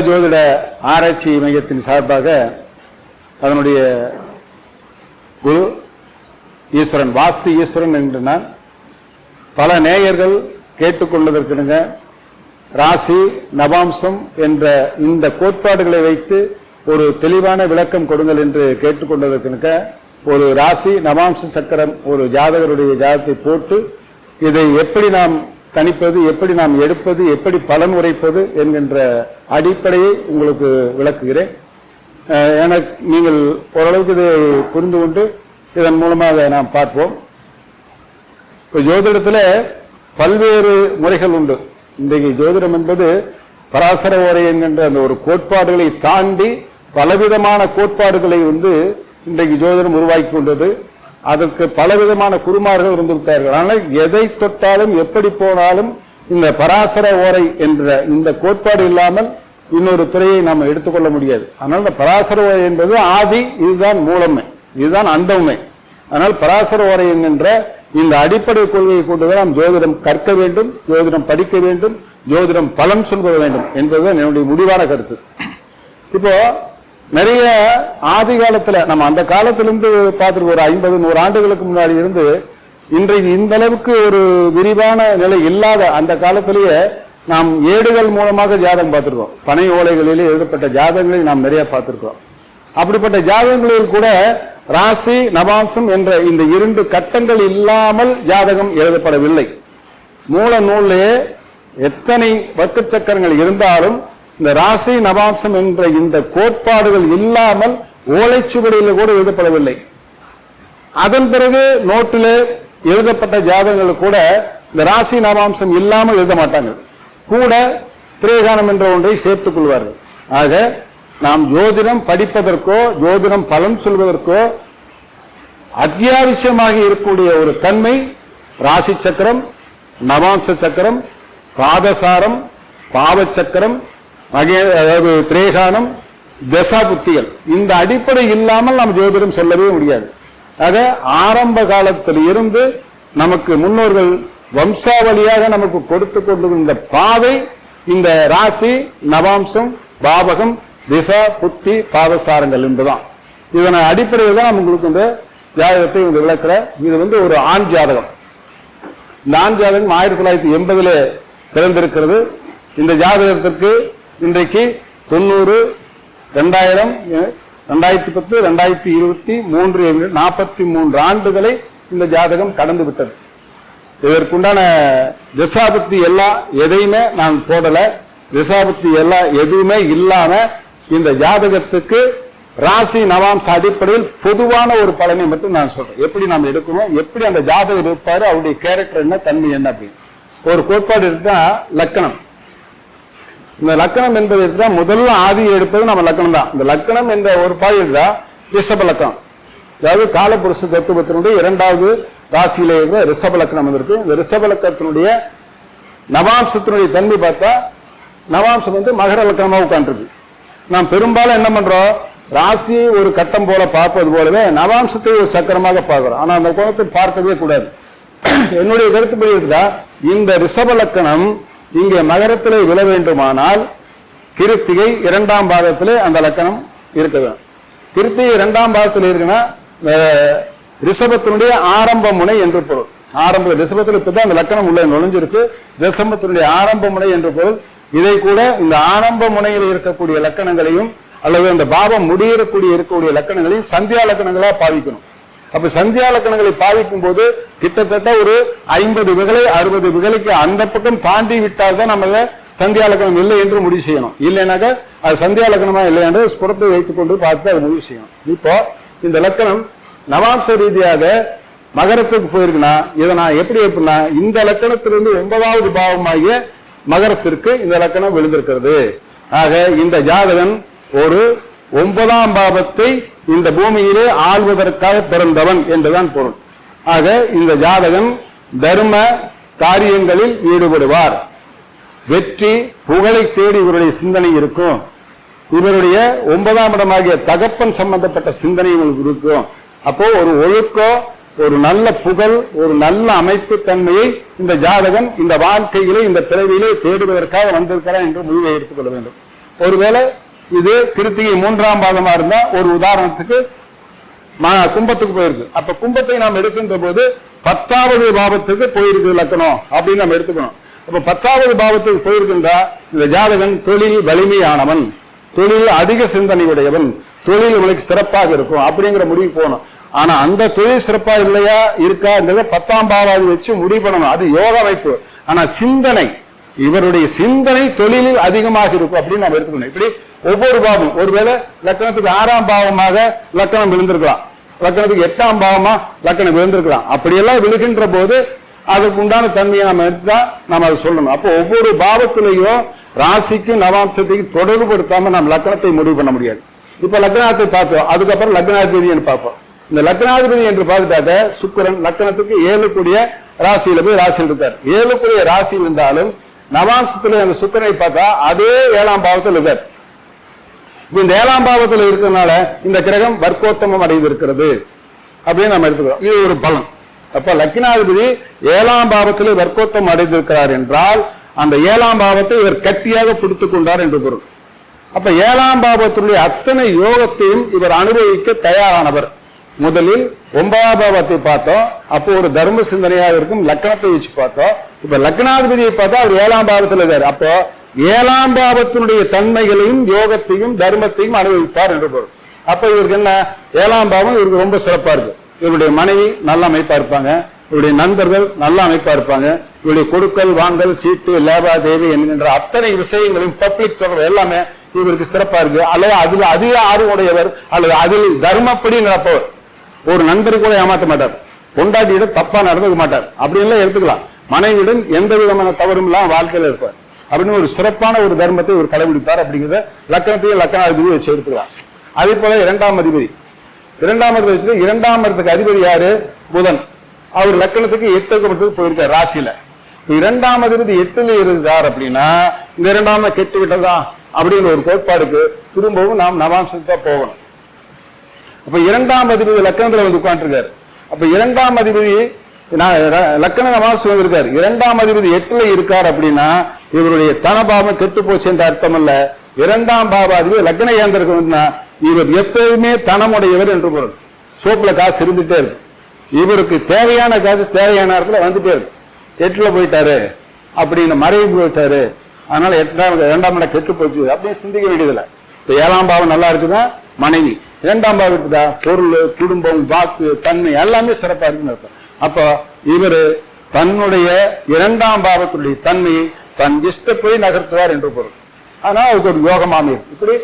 ஜோதிட ஆராய்ச்சி மையத்தின் சார்பாக அதனுடைய குரு ஈஸ்வரன் வாஸ்து ஈஸ்வரன் என்று நான் பல நேயர்கள் கேட்டுக்கொண்டதற்கிடுங்க ராசி நவாம்சம் என்ற இந்த கோட்பாடுகளை வைத்து ஒரு தெளிவான விளக்கம் கொடுங்கள் என்று கேட்டுக்கொண்டதற்கிணக்க ஒரு ராசி நவாம்ச சக்கரம் ஒரு ஜாதகருடைய ஜாதகத்தை போட்டு இதை எப்படி நாம் கணிப்பது எப்படி நாம் எடுப்பது எப்படி பலன் உரைப்பது என்கின்ற அடிப்படையை உங்களுக்கு விளக்குகிறேன். அஹ் எனக்கு நீங்கள் ஓரளவுக்கு இதை புரிந்து கொண்டு இதன் மூலமாக நாம் பார்ப்போம். இப்போ ஜோதிடத்தில் பல்வேறு முறைகள் உண்டு. இன்றைக்கு ஜோதிடம் என்பது பராசர உரை என்கின்ற அந்த ஒரு கோட்பாடுகளை தாண்டி பலவிதமான கோட்பாடுகளை வந்து இன்றைக்கு ஜோதிடம் உருவாக்கி கொண்டது. அதற்கு பலவிதமான குருமார்கள் வந்து ஆனால் எதை தொட்டாலும் எப்படி போனாலும் இந்த பராசர ஓரை என்ற இந்த கோட்பாடு இல்லாமல் இன்னொரு துறையை நாம் எடுத்துக்கொள்ள முடியாது. அதனால் இந்த பராசர ஓரை என்பது ஆதி இதுதான் மூலமை இதுதான் அந்தமை ஆனால் பராசர ஓரை என்கின்ற இந்த அடிப்படை கொள்கையை கொண்டுதான் நாம் ஜோதிடம் கற்க வேண்டும் ஜோதிடம் படிக்க வேண்டும் ஜோதிடம் பலன் சொல்வது வேண்டும் என்பதுதான் என்னுடைய முடிவான கருத்து. இப்போ நிறைய ஆதி காலத்துல நம்ம அந்த காலத்திலிருந்து பார்த்துருக்கோம் ஒரு ஐம்பது நூறு ஆண்டுகளுக்கு முன்னாடி இருந்து இன்றைக்கு இந்த அளவுக்கு ஒரு விரிவான நிலை இல்லாத அந்த காலத்திலேயே நாம் ஏடுகள் மூலமாக ஜாதகம் பார்த்துருக்கோம். பனை ஓலைகளில் எழுதப்பட்ட ஜாதகங்களை நாம் நிறைய பார்த்துருக்கோம். அப்படிப்பட்ட ஜாதகங்களில் கூட ராசி நவாம்சம் என்ற இந்த இரண்டு கட்டங்கள் இல்லாமல் ஜாதகம் எழுதப்படவில்லை. மூல நூலிலே எத்தனை வர்க்க சக்கரங்கள் இருந்தாலும் இந்த ராசி நவாம்சம் என்ற இந்த கோட்பாடுகள் இல்லாமல் ஓலைச்சுவடியில் கூட எழுதப்படவில்லை. அதன் பிறகு நோட்டில் எழுதப்பட்ட ஜாதகங்கள் கூட இந்த ராசி நவாம்சம் இல்லாமல் எழுத மாட்டாங்க. கூட திரேகானம் என்ற ஒன்றை சேர்த்துக் கொள்வார்கள். ஆக நாம் ஜோதிடம் படிப்பதற்கோ ஜோதிடம் பலன் சொல்வதற்கோ அத்தியாவசியமாக இருக்கக்கூடிய ஒரு தன்மை ராசி சக்கரம் நவாம்ச சக்கரம் பாதசாரம் பாவச்சக்கரம் மகே அதாவது திரேகானம் தசாபுத்திகள். இந்த அடிப்படை இல்லாமல் நாம் ஜோதிடம் சொல்லவே முடியாது. ஆக ஆரம்ப காலத்தில் இருந்து நமக்கு முன்னோர்கள் வம்சாவளியாக நமக்கு கொடுத்து கொண்டிருந்த பாதை இந்த ராசி நவாம்சம் பாவகம் திசா புத்தி பாதசாரங்கள் என்பதுதான். இதனை அடிப்படையில் தான் உங்களுக்கு இந்த ஜாதகத்தை இந்த விளக்குறேன் இது வந்து ஒரு ஆண் ஜாதகம். இந்த ஆண் ஜாதகம் ஆயிரத்தி தொள்ளாயிரத்தி எண்பதுல பிறந்திருக்கிறது. இந்த ஜாதகத்திற்கு இன்றைக்கு தொண்ணூறு ரெண்டாயிரம் ரெண்டாயிரத்தி பத்து ரெண்டாயிரத்தி இருபத்தி மூன்று நாற்பத்தி மூன்று ஆண்டுகளை இந்த ஜாதகம் கடந்து விட்டது. இதற்குண்டான திசாபக்தி எல்லாம் எதையுமே நான் போடலை. திசாபக்தி எல்லாம் எதுவுமே இல்லாம இந்த ஜாதகத்துக்கு ராசி நவாம்ச அடிப்படையில் பொதுவான ஒரு பலனை மட்டும் நான் சொல்றேன். எப்படி நாம் எடுக்கணும்? எப்படி அந்த ஜாதகம் இருப்பாரு? அவருடைய கேரக்டர் என்ன? தன்மை என்ன அப்படின்னு. ஒரு கோட்பாடு இருக்குன்னா லக்கணம். இந்த லக்கணம் என்பது எடுத்தா முதல்ல ஆதி எடுப்பது நம்ம லக்கணம் தான். இந்த லக்கணம் என்ற ஒரு பாய் தான் ரிஷப லக்கணம். அதாவது காலபுருஷ தத்துவத்தினுடைய இரண்டாவது ராசியில இருக்கிற ரிஷப லக்கணம் வந்திருக்கு. இந்த ரிஷப லக்கணத்தினுடைய நவாம்சத்தினுடைய தன்மை பார்த்தா நவாம்சம் வந்து மகர லக்கணமாக உட்காந்துருக்கு நாம் பெரும்பாலும் என்ன பண்றோம்? ராசியை ஒரு கட்டம் போல பார்ப்பது போலவே நவாம்சத்தை ஒரு சக்கரமாக பார்க்கிறோம். ஆனால் அந்த கோணத்தை பார்க்கவே கூடாது. என்னுடைய கருத்துப்படி இருக்குதா? இந்த ரிஷப லக்கணம் இங்கே மகரத்திலே விழ வேண்டுமானால் கிருத்திகை இரண்டாம் பாதத்திலே அந்த லக்கணம் இருக்க வேண்டும். கிருத்திகை இரண்டாம் பாதத்தில் இருக்குன்னா ரிஷபத்தினுடைய ஆரம்ப முனை என்று பொருள். ஆரம்ப ரிஷபத்தில் இப்பதான் அந்த லக்கணம் உள்ள நுழைஞ்சிருக்கு. ரிஷபத்தினுடைய ஆரம்ப முனை என்று பொருள். இதை கூட இந்த ஆரம்ப முனையில் இருக்கக்கூடிய லக்கணங்களையும் அல்லது அந்த பாவம் முடியக்கூடிய இருக்கக்கூடிய லக்கணங்களையும் சந்தியா லக்கணங்களா பாவிக்கணும். அப்ப சந்தியா லக்கணங்களை பாவிக்கும் போது கிட்டத்தட்ட ஒரு ஐம்பது விகலை அறுபது விகலைக்கு அந்த பக்கம் தாண்டி விட்டால் தான் நம்ம சந்தியா லக்கணம் இல்லை என்று முடிவு செய்யணும். இல்லைனாக்க அது சந்தியா லக்கணமா இல்லை என்று ஸ்புறத்தை வைத்துக் கொண்டு பார்த்து அதை முடிவு செய்யணும். இப்போ இந்த லக்கணம் நவாம்ச ரீதியாக மகரத்துக்கு போயிருக்குன்னா இதை நான் எப்படி எப்படின்னா இந்த லக்கணத்திலிருந்து ஒன்பதாவது பாவமாகிய மகரத்திற்கு இந்த லக்கணம் விழுந்திருக்கிறது. ஆக இந்த ஜாதகன் ஒரு ஒன்பதாம் பாவத்தை இந்த பூமியிலே ஆள்வதற்காக பிறந்தவன் என்றுதான் பொருள். ஆக இந்த ஜாதகன் தர்ம காரியங்களில் ஈடுபடுவார். வெற்றி புகழை தேடி இவருடைய சிந்தனை இருக்கும். இவருடைய ஒன்பதாம் இடமாகிய தகப்பன் சம்பந்தப்பட்ட சிந்தனை உங்களுக்கு இருக்கும். அப்போ ஒரு ஒழுக்கம் ஒரு நல்ல புகழ் ஒரு நல்ல அமைப்பு தன்மையை இந்த ஜாதகன் இந்த வாழ்க்கையிலே இந்த பிறவியிலே தேடுவதற்காக வந்திருக்கிறான் என்று முடிவை எடுத்துக்கொள்ள வேண்டும். ஒருவேளை இது கிருத்திகை மூன்றாம் பாதமா இருந்தா ஒரு உதாரணத்துக்கு கும்பத்துக்கு போயிருக்கு. அப்ப கும்பத்தை நாம் எடுக்கின்ற போது பத்தாவது பாவத்துக்கு போயிருக்கு லக்கணம் அப்படின்னு நம்ம எடுத்துக்கணும். அப்ப பத்தாவது பாவத்துக்கு போயிருக்கின்றா இந்த ஜாதகன் தொழில் வலிமையானவன் தொழில் அதிக சிந்தனை உடையவன் தொழில் உங்களுக்கு சிறப்பாக இருக்கும் அப்படிங்கிற முடிவு போகணும். ஆனா அந்த தொழில் சிறப்பா இல்லையா இருக்காங்கிறத பத்தாம் பாவாதி வச்சு முடிவு பண்ணணும். அது யோக அமைப்பு. ஆனா சிந்தனை இவருடைய சிந்தனை தொழிலில் அதிகமாக இருக்கும் அப்படின்னு நம்ம எடுத்துக்கணும். இப்படி ஒவ்வொரு பாவம் ஒருவேளை லக்கணத்துக்கு ஆறாம் பாவமாக லக்கணம் விழுந்திருக்கலாம். லக்கணத்துக்கு எட்டாம் பாவமா லக்கணம் விழுந்திருக்கலாம். அப்படியெல்லாம் விழுகின்ற போது அதுக்கு உண்டான தன்மையை நம்ம எடுத்தா நம்ம அதை சொல்லணும். அப்போ ஒவ்வொரு பாவத்திலையும் ராசிக்கும் நவாம்சத்தையும் தொடர்புபடுத்தாம நம்ம லக்கணத்தை முடிவு பண்ண முடியாது. இப்ப லக்னாத்தை பார்த்தோம் அதுக்கப்புறம் லக்னாதிபதினு பார்ப்போம். இந்த லக்னாதிபதி என்று பார்த்துட்டாக்க சுக்கிரன் லக்கணத்துக்கு ஏழு கூடிய ராசியில போய் ராசியில் இருக்கார். ஏழு கூடிய ராசியில் இருந்தாலும் நவாம்சத்துல அந்த சுக்கிரனை பார்த்தா அதே ஏழாம் பாவத்தில் இருக்கார். இந்த ஏழாம் பாவத்தில் இருக்கிறதுனால இந்த கிரகம் வர்க்கோத்தமம் அடைந்திருக்கிறது அப்படின்னு நம்ம எடுத்துக்கிறோம். இது ஒரு பலம் அப்ப லக்னாதிபதி ஏழாம் பாவத்தில் வர்க்கோத்தம் அடைந்திருக்கிறார் என்றால் அந்த ஏழாம் பாவத்தை இவர் கட்டியாக பிடித்து கொண்டார் என்று பொருள். அப்ப ஏழாம் பாவத்தினுடைய அத்தனை யோகத்தையும் இவர் அனுபவிக்க தயாரானவர். முதலில் ஒன்பதாம் பாவத்தை பார்த்தோம். அப்போ ஒரு தர்ம சிந்தனையாக இருக்கும் லக்னத்தை வச்சு பார்த்தோம். இப்ப லக்னாதிபதியை பார்த்தா அவர் ஏழாம் பாவத்தில் இருக்காரு. அப்போ ஏழாம் பாவத்தினுடைய தன்மைகளையும் யோகத்தையும் தர்மத்தையும் அனுபவிப்பார் என்று பொருள். அப்ப இவருக்கு என்ன? ஏழாம் பாவம் இவருக்கு ரொம்ப சிறப்பா இருக்கு. இவருடைய மனைவி நல்ல அமைப்பா இருப்பாங்க. இவருடைய நண்பர்கள் நல்ல அமைப்பா இருப்பாங்க. இவருடைய கொடுக்கல் வாங்கல் சீட்டு லேபாதேவி என்கின்ற அத்தனை விஷயங்களையும் பப்ளிக் தொடர்பு எல்லாமே இவருக்கு சிறப்பா இருக்கு. அல்லது அதில் அதிக ஆர்வம் உடையவர் அல்லது அதில் தர்மப்படி நடப்பவர். ஒரு நண்பர் கூட ஏமாற்ற மாட்டார். பொண்டாட்டியிடம் தப்பா நடந்துக்க மாட்டார். அப்படி எல்லாம் எடுத்துக்கலாம். மனைவியிடம் எந்த விதமான தவறும் இல்லாம வாழ்க்கையில இருப்பார். அப்படின்னு ஒரு சிறப்பான ஒரு தர்மத்தை ஒரு கடைபிடிப்பார் அப்படிங்கிறத லக்கணத்தையும் லக்கணாதிபதி வச்சு எடுத்துக்கலாம் அதே போல இரண்டாம் அதிபதி. இரண்டாம் இடத்துல வச்சுட்டு இரண்டாம் இடத்துக்கு அதிபதி யாரு? புதன். அவர் லக்கணத்துக்கு எட்டு இடத்துக்கு போயிருக்கார் ராசியில. இரண்டாம் அதிபதி எட்டுல இருந்தார் அப்படின்னா இந்த இரண்டாம் கெட்டு விட்டதா? அப்படின்னு ஒரு கோட்பாடுக்கு திரும்பவும் நாம் நவாம்சத்துக்கு தான் போகணும். அப்ப இரண்டாம் அதிபதி லக்கணத்துல வந்து உட்காந்துருக்காரு அப்ப இரண்டாம் அதிபதி நான் ர- லக்கண வந்திருக்காரு இரண்டாம் அதிபதி எட்டுல இருக்கார் அப்படின்னா இவருடைய தனபாவம் கெட்டு போச்சு என்ற அர்த்தம் அல்ல இரண்டாம் பாவ லக்ன ஏந்திரக்கு இவர் எப்பவுமே தனமுடையவர் என்று பொருள். சோப்புல காசு இருந்துட்டே இருக்கு. இவருக்கு தேவையான காசு தேவையான இடத்துல வந்துட்டே இருக்கு. எட்டுல போயிட்டாரு. அப்படின்னு மறைவு போயிட்டாரு. அதனால எட்டாம் இரண்டாம் இடம் கெட்டு போச்சு அப்படின்னு சிந்திக்க வேண்டியதில்லை. இப்போ ஏழாம் பாவம் நல்லா இருக்குதா? மனைவி. இரண்டாம் பாவம் இருக்குதா? பொருள் குடும்பம் வாக்கு தன்மை எல்லாமே சிறப்பாக இருக்குன்னு அர்த்தம். அப்போ இவர் தன்னுடைய இரண்டாம் பாவத்துடைய தன்மையை தன் இஷ்டப்படி நகர்த்துவார் என்று பொருள். ஆனால் அதுக்கு ஒரு யோகம் அமையும் இப்படி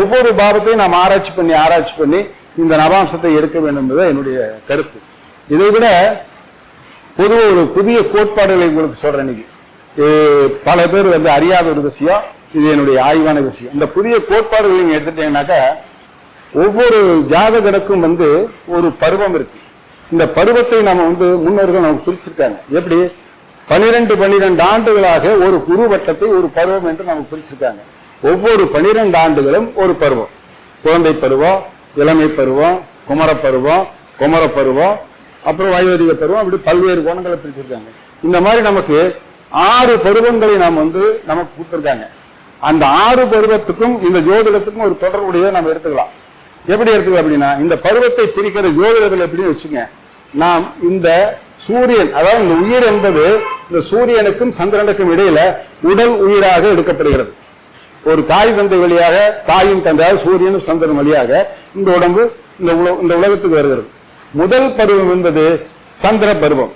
ஒவ்வொரு பாவத்தையும் நாம் ஆராய்ச்சி பண்ணி ஆராய்ச்சி பண்ணி இந்த நவாம்சத்தை எடுக்க வேண்டும் என்பது என்னுடைய கருத்து. இதை விட பொதுவா ஒரு புதிய கோட்பாடுகளை உங்களுக்கு சொல்றேன் இன்னைக்கு. பல பேர் வந்து அறியாத ஒரு விஷயம் இது என்னுடைய ஆய்வான விஷயம். இந்த புதிய கோட்பாடுகளை நீங்க எடுத்துட்டீங்கன்னாக்கா ஒவ்வொரு ஜாதகருக்கும் வந்து ஒரு பருவம் இருக்கு. இந்த பருவத்தை நம்ம வந்து முன்னோர்கள் நமக்கு குறிச்சிருக்காங்க எப்படி? பனிரெண்டு பன்னிரெண்டு ஆண்டுகளாக ஒரு குரு வட்டத்தை ஒரு பருவம் என்று நமக்கு பிரிச்சிருக்காங்க. ஒவ்வொரு பனிரெண்டு ஆண்டுகளும் ஒரு பருவம். குழந்தை பருவம் இளமை பருவம் குமர பருவம் குமர பருவம் அப்புறம் வயோதிக பருவம் அப்படி பல்வேறு கோணங்களை பிரிச்சிருக்காங்க. இந்த மாதிரி நமக்கு ஆறு பருவங்களை நாம் வந்து நமக்கு கொடுத்துருக்காங்க. அந்த ஆறு பருவத்துக்கும் இந்த ஜோதிடத்துக்கும் ஒரு தொடர்புடைய நம்ம எடுத்துக்கலாம். எப்படி எடுத்துக்கலாம் அப்படின்னா இந்த பருவத்தை பிரிக்கிற ஜோதிடத்தில் எப்படின்னு வச்சுங்க நாம் இந்த சூரியன் அதாவது இந்த உயிர் என்பது இந்த சூரியனுக்கும் சந்திரனுக்கும் இடையில உடல் உயிராக எடுக்கப்படுகிறது. ஒரு தாய் தந்தை வழியாக தாயும் தந்தையாக சூரியனும் சந்திரன் வழியாக இந்த உடம்பு இந்த இந்த உலகத்துக்கு வருகிறது. முதல் பருவம் என்பது சந்திர பருவம்.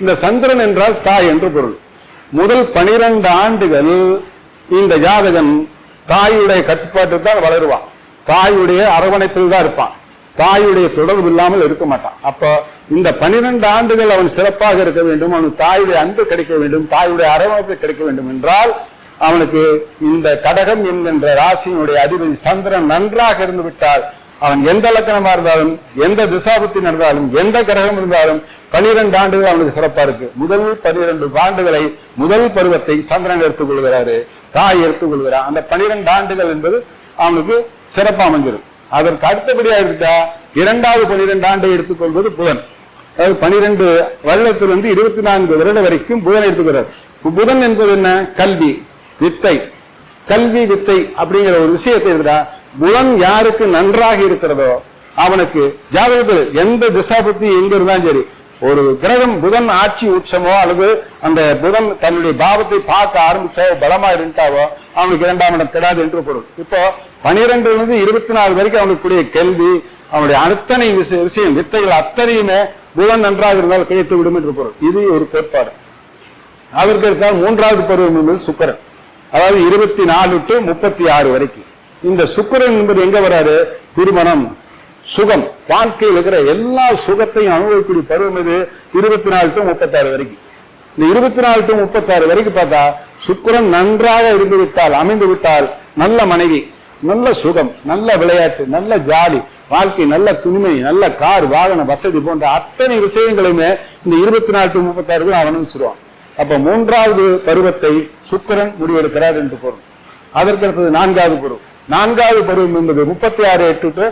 இந்த சந்திரன் என்றால் தாய் என்று பொருள். முதல் பனிரெண்டு ஆண்டுகள் இந்த ஜாதகன் தாயுடைய கட்டுப்பாட்டில் தான் வளருவான். தாயுடைய அரவணைப்பில் தான் இருப்பான். தாயுடைய தொடர்பு இல்லாமல் இருக்க மாட்டான். அப்போ இந்த பனிரெண்டு ஆண்டுகள் அவன் சிறப்பாக இருக்க வேண்டும் அவன் தாயுடைய அன்பு கிடைக்க வேண்டும் தாயுடைய அரவணைப்பு கிடைக்க வேண்டும் என்றால் அவனுக்கு இந்த கடகம் என்கின்ற ராசியினுடைய அதிபதி சந்திரன் நன்றாக இருந்து விட்டால் அவன் எந்த லக்கணமா இருந்தாலும் எந்த திசாபத்தி நடந்தாலும் எந்த கிரகம் இருந்தாலும் பனிரெண்டு ஆண்டுகள் அவனுக்கு சிறப்பா இருக்கு. முதல் பனிரெண்டு ஆண்டுகளை முதல் பருவத்தை சந்திரன் எடுத்துக் கொள்கிறாரு தாய் எடுத்துக் கொள்கிறார் அந்த பனிரெண்டு ஆண்டுகள் என்பது அவனுக்கு சிறப்பா அமைஞ்சிடும். அதற்கு அடுத்தபடியா இருந்துட்டா இரண்டாவது பனிரெண்டு ஆண்டை எடுத்துக்கொள்வது புதன். அதாவது பனிரெண்டு வருடத்திலிருந்து இருபத்தி நான்கு வருடம் வரைக்கும் புதன் எடுத்துக்கிறார். புதன் என்பது என்ன? கல்வி வித்தை. கல்வி வித்தை அப்படிங்கிற ஒரு விஷயத்தை இருந்தா புதன் யாருக்கு நன்றாக இருக்கிறதோ அவனுக்கு ஜாதகத்தில் எந்த திசாபத்தி எங்க இருந்தாலும் சரி ஒரு கிரகம் புதன் ஆட்சி உச்சமோ அல்லது அந்த புதன் தன்னுடைய பாவத்தை பார்க்க ஆரம்பிச்சாவோ பலமா இருந்துட்டாவோ அவனுக்கு இரண்டாம் இடம் கிடாது என்று பொருள். இப்போ பனிரெண்டுல இருந்து இருபத்தி நாலு வரைக்கும் அவனுக்கு கூடிய கல்வி அவனுடைய அத்தனை விஷய- விஷயம் வித்தைகள் அத்தனையுமே புதன் நன்றாக இருந்தால் கிடைத்து விடும் என்று பொருள். இது ஒரு கோட்பாடு. அதற்கு அடுத்தால் மூன்றாவது பருவம் என்பது சுக்கரன். அதாவது இருபத்தி நாலு டு முப்பத்தி ஆறு வரைக்கும். இந்த சுக்கரன் என்பது எங்க வராரு? திருமணம் சுகம். வாழ்க்கையில் இருக்கிற எல்லா சுகத்தையும் அனுபவிக்கக்கூடிய பருவம் இது இருபத்தி நாலு டு முப்பத்தாறு வரைக்கும். இந்த இருபத்தி நாலு டு முப்பத்தாறு வரைக்கும் பார்த்தா சுக்கரன் நன்றாக இருந்து விட்டால் அமைந்து விட்டால் நல்ல மனைவி நல்ல சுகம் நல்ல விளையாட்டு நல்ல ஜாலி வாழ்க்கை நல்ல துணிமை நல்ல கார் வாகன வசதி போன்ற அத்தனை விஷயங்களையுமே இந்த இருபத்தி நாலு டு முப்பத்தாறு அவன் அனுப்பிச்சிருவான். அப்ப மூன்றாவது பருவத்தை சுக்கரன் முடிவெடுக்கிறார் என்று பொருள். அதற்கு அடுத்தது நான்காவது பருவம். நான்காவது பருவம் என்பது முப்பத்தி ஆறு எட்டு டு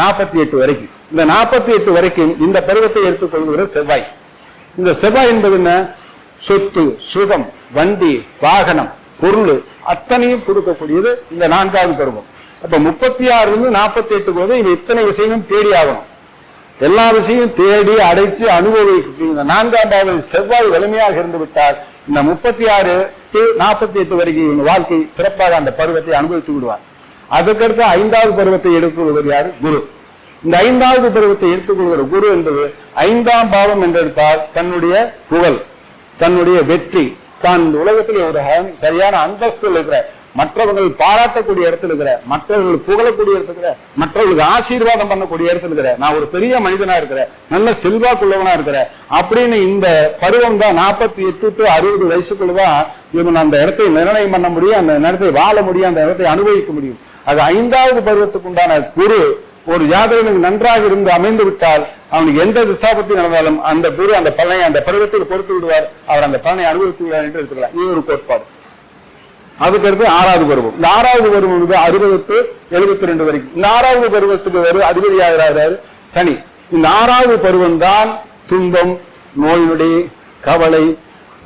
நாற்பத்தி எட்டு வரைக்கும். இந்த நாற்பத்தி எட்டு வரைக்கும் இந்த பருவத்தை எடுத்துக்கொள்கிற செவ்வாய். இந்த செவ்வாய் என்பது என்ன? சொத்து சுகம் வண்டி வாகனம் பொருள் அத்தனையும் கொடுக்கக்கூடியது இந்த நான்காவது பருவம். அப்ப முப்பத்தி ஆறுல இருந்து நாற்பத்தி எட்டுக்கு வந்து இவன் இத்தனை விஷயமும் தேடி ஆகணும். எல்லா விஷயம் தேடி அடைச்சு அனுபவிக்க இந்த நான்காம் பாவம் செவ்வாய் வலிமையாக இருந்து விட்டால் இந்த முப்பத்தி ஆறு டு நாற்பத்தி எட்டு வரைக்கும் இவங்க வாழ்க்கை சிறப்பாக அந்த பருவத்தை அனுபவித்து விடுவார். அதுக்கடுத்து ஐந்தாவது பருவத்தை எடுத்துக்கொள்வது யாரு? குரு. இந்த ஐந்தாவது பருவத்தை எடுத்துக்கொள்கிற குரு என்பது ஐந்தாம் பாவம் என்றெடுத்தால் தன்னுடைய புகழ் தன்னுடைய வெற்றி. தான் இந்த உலகத்தில் ஒரு சரியான அந்தஸ்தில் இருக்கிற மற்றவர்கள் பாராட்டக்கூடிய இடத்துல இருக்கிற மற்றவர்கள் புகழக்கூடிய இடத்துல இருக்கிற மற்றவர்களுக்கு ஆசீர்வாதம் பண்ணக்கூடிய இடத்துல இருக்கிற நான் ஒரு பெரிய மனிதனா இருக்கிறேன் நல்ல செல்வாக்குள்ளவனா இருக்கிறேன் அப்படின்னு இந்த பருவம் தான் நாற்பத்தி எட்டு டு அறுபது வயசுக்குள்ளதான் இவன் அந்த இடத்தை நிர்ணயம் பண்ண முடியும் அந்த நேரத்தை வாழ முடியும் அந்த இடத்தை அனுபவிக்க முடியும். அது ஐந்தாவது பருவத்துக்கு உண்டான குரு ஒரு ஜாதகனுக்கு நன்றாக இருந்து அமைந்து விட்டால் அவனுக்கு எந்த திசாபத்தி நடந்தாலும் அந்த குரு அந்த பலனை அந்த பருவத்தில் பொறுத்து விடுவார் அவர் அந்த பலனை அனுபவித்து விடுவார் என்று எடுத்துக்கலாம். இது ஒரு கோட்பாடு. அதுக்கடுத்து ஆறாவது பருவம். இந்த ஆறாவது பருவம் வந்து அறுபது டு எழுபத்தி ரெண்டு வரைக்கும் இந்த ஆறாவது பருவத்துக்கு வரும் அதிபதியாகிறார் சனி. இந்த ஆறாவது பருவம் தான் துன்பம் நோய் நொடி கவலை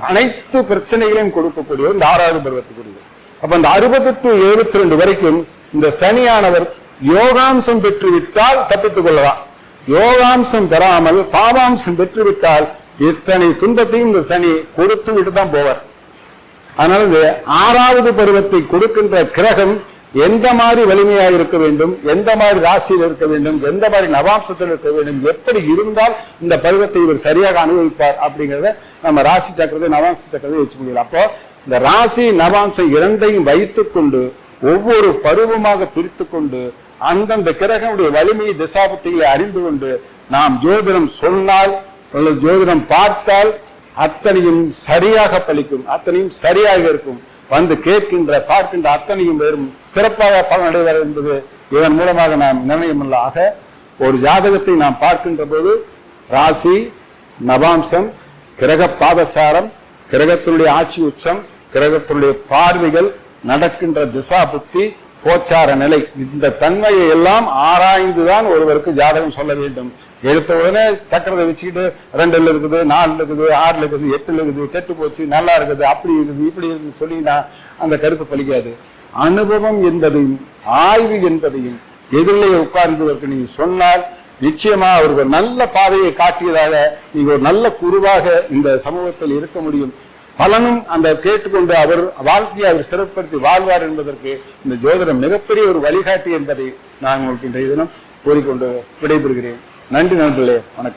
அனைத்து பிரச்சனைகளையும் கொடுக்கக்கூடிய இந்த ஆறாவது பருவத்துக்குரிய அப்ப இந்த அறுபது டு எழுபத்தி ரெண்டு வரைக்கும் இந்த சனியானவர் யோகாம்சம் பெற்றுவிட்டால் தப்பித்துக் கொள்ளலாம். யோகாம்சம் பெறாமல் பாவாம்சம் பெற்றுவிட்டால் இத்தனை துன்பத்தையும் இந்த சனி கொடுத்து விட்டு தான் போவார். அதனால இந்த ஆறாவது பருவத்தை கொடுக்கின்ற கிரகம் எந்த மாதிரி வலிமையாக இருக்க வேண்டும் எந்த மாதிரி ராசியில் இருக்க வேண்டும் எந்த மாதிரி நவாம்சத்தில் இருக்க வேண்டும் எப்படி இருந்தால் இந்த பருவத்தை இவர் சரியாக அனுபவிப்பார் அப்படிங்கிறத நம்ம ராசி சக்கரத்தை நவாம்ச சக்கரத்தை வச்சு முடியல. அப்போ இந்த ராசி நவாம்சம் இரண்டையும் வைத்துக் கொண்டு ஒவ்வொரு பருவமாக பிரித்து கொண்டு அந்தந்த கிரகனுடைய வலிமையை திசாபத்திகளை அறிந்து கொண்டு நாம் ஜோதிடம் சொன்னால் அல்லது ஜோதிடம் பார்த்தால் அத்தனையும் சரியாக பலிக்கும் அத்தனையும் சரியாக இருக்கும். வந்து கேட்கின்ற பார்க்கின்ற அத்தனையும் வெறும் சிறப்பாக பலனடைவார் என்பது இதன் மூலமாக நாம் நிர்ணயமில்ல ஒரு ஜாதகத்தை நாம் பார்க்கின்ற போது ராசி நவாம்சம் கிரக பாதசாரம் கிரகத்தினுடைய ஆட்சி உச்சம் கிரகத்தினுடைய பார்வைகள் நடக்கின்ற திசா புத்தி கோச்சார நிலை இந்த தன்மையை எல்லாம் ஆராய்ந்துதான் ஒருவருக்கு ஜாதகம் சொல்ல வேண்டும். எடுத்த உடனே சக்கரத்தை வச்சுக்கிட்டு ரெண்டுல இருக்குது நாலுல இருக்குது ஆறுல இருக்குது எட்டுல இருக்குது கெட்டு போச்சு நல்லா இருக்குது அப்படி இருக்குது இப்படி இருக்குது சொல்லினா அந்த கருத்து பலிக்காது. அனுபவம் என்பதையும் ஆய்வு என்பதையும் எதிரிலே உட்கார்ந்ததற்கு நீங்க சொன்னால் நிச்சயமா அவர்கள் ஒரு நல்ல பாதையை காட்டியதாக நீங்க ஒரு நல்ல குருவாக இந்த சமூகத்தில் இருக்க முடியும். பலனும் அந்த கேட்டுக்கொண்டு அவர் வாழ்க்கையை அவர் சிறப்படுத்தி வாழ்வார் என்பதற்கு இந்த ஜோதிடம் மிகப்பெரிய ஒரு வழிகாட்டி என்பதை நான் உங்களுக்கு இன்றைய தினம் கூறிக்கொண்டு விடைபெறுகிறேன். நன்றி நண்பர்களே. வணக்கம்.